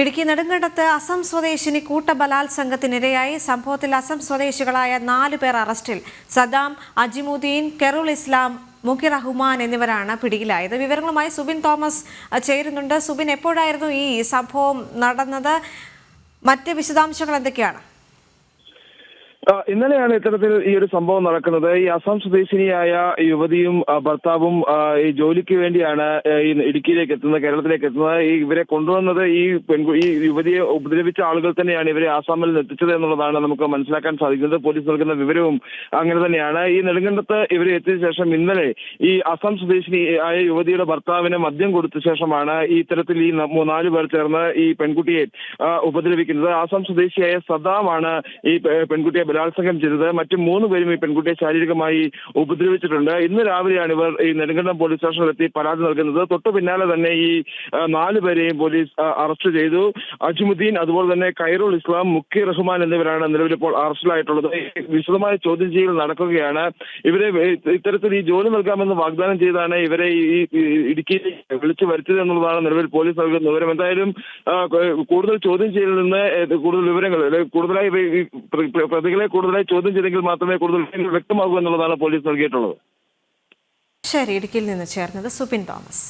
ഇടുക്കി നെടുങ്കണ്ടത്ത് അസം സ്വദേശിനി കൂട്ടബലാത്സംഗത്തിനിരയായി. സംഭവത്തിൽ അസം സ്വദേശികളായ നാല് പേർ അറസ്റ്റിൽ. സദാം അജിമുദ്ദീൻ കെറുൾ ഇസ്ലാം മുഖി റഹ്മാൻ എന്നിവരാണ് പിടിയിലായത്. വിവരങ്ങളുമായി സുബിൻ തോമസ് ചേരുന്നുണ്ട്. സുബിൻ എപ്പോഴായിരുന്നു ഈ സംഭവം നടന്നത്? മറ്റ് വിശദാംശങ്ങൾ എന്തൊക്കെയാണ്? ഇന്നലെയാണ് ഇത്തരത്തിൽ ഈ ഒരു സംഭവം നടക്കുന്നത്. ഈ അസം സ്വദേശിനിയായ യുവതിയും ഭർത്താവും ഈ ജോലിക്ക് വേണ്ടിയാണ് ഈ ഇടുക്കിയിലേക്ക് എത്തുന്നത് കേരളത്തിലേക്ക് എത്തുന്നത്. ഈ ഇവരെ കൊണ്ടുവന്നത് ഈ പെൺകു ഈ യുവതിയെ ഉപദ്രവിച്ച ആളുകൾ തന്നെയാണ് ഇവരെ ആസാമിൽ എത്തിച്ചത് എന്നുള്ളതാണ് നമുക്ക് മനസ്സിലാക്കാൻ സാധിക്കുന്നത്. പോലീസ് നൽകുന്ന വിവരവും അങ്ങനെ തന്നെയാണ്. ഈ നെടുങ്കണ്ടത്ത് ഇവരെ എത്തിയ ശേഷം ഇന്നലെ ഈ അസം സ്വദേശിനി ആയ യുവതിയുടെ ഭർത്താവിന് മദ്യം കൊടുത്ത ശേഷമാണ് ഈ ഇത്തരത്തിൽ ഈ നാല് പേർ ചേർന്ന് ഈ പെൺകുട്ടിയെ ഉപദ്രവിക്കുന്നത്. ആസാം സ്വദേശിയായ സദാമാണ് ഈ പെൺകുട്ടിയെ ബലാത്സംഗം ചെയ്തത് മറ്റു മൂന്ന് പേരും ഈ പെൺകുട്ടിയെ ശാരീരികമായി ഉപദ്രവിച്ചിട്ടുണ്ട്. ഇന്ന് രാവിലെയാണ് ഇവർ ഈ നെടുങ്കണ്ടം പോലീസ് സ്റ്റേഷനിലെത്തി പരാതി നൽകുന്നത്. തൊട്ടു പിന്നാലെ തന്നെ ഈ നാല് പേരെയും പോലീസ് അറസ്റ്റ് ചെയ്തു. അജ്മുദ്ദീൻ അതുപോലെ തന്നെ കൈറുൾ ഇസ്ലാം മുക്കി റഹ്മാൻ എന്നിവരാണ് നിലവിൽ ഇപ്പോൾ അറസ്റ്റിലായിട്ടുള്ളത്. വിശദമായ ചോദ്യം ചെയ്യൽ നടക്കുകയാണ്. ഇവരെ ഇത്തരത്തിൽ ഈ ജോലി നൽകാമെന്ന് വാഗ്ദാനം ചെയ്താണ് ഇവരെ ഈ ഇടുക്കിയിൽ വിളിച്ചു വരുത്തിയത് എന്നുള്ളതാണ് നിലവിൽ പോലീസ് നൽകുന്ന വിവരം. എന്തായാലും കൂടുതൽ ചോദ്യം ചെയ്യലിൽ നിന്ന് കൂടുതൽ വിവരങ്ങൾ കൂടുതലായി ഇവ- ഈ പ്ര- പ്ര- പ്രതികളെ കൂടുതലായി ചോദ്യം ചെയ്തെങ്കിൽ മാത്രമേ കൂടുതൽ വ്യക്തമാകൂ എന്നുള്ളതാണ് പോലീസ് നൽകിയിട്ടുള്ളത്. ശരി ഇടുക്കിയിൽ നിന്ന് ചേർന്നത് സുബിൻ തോമസ്.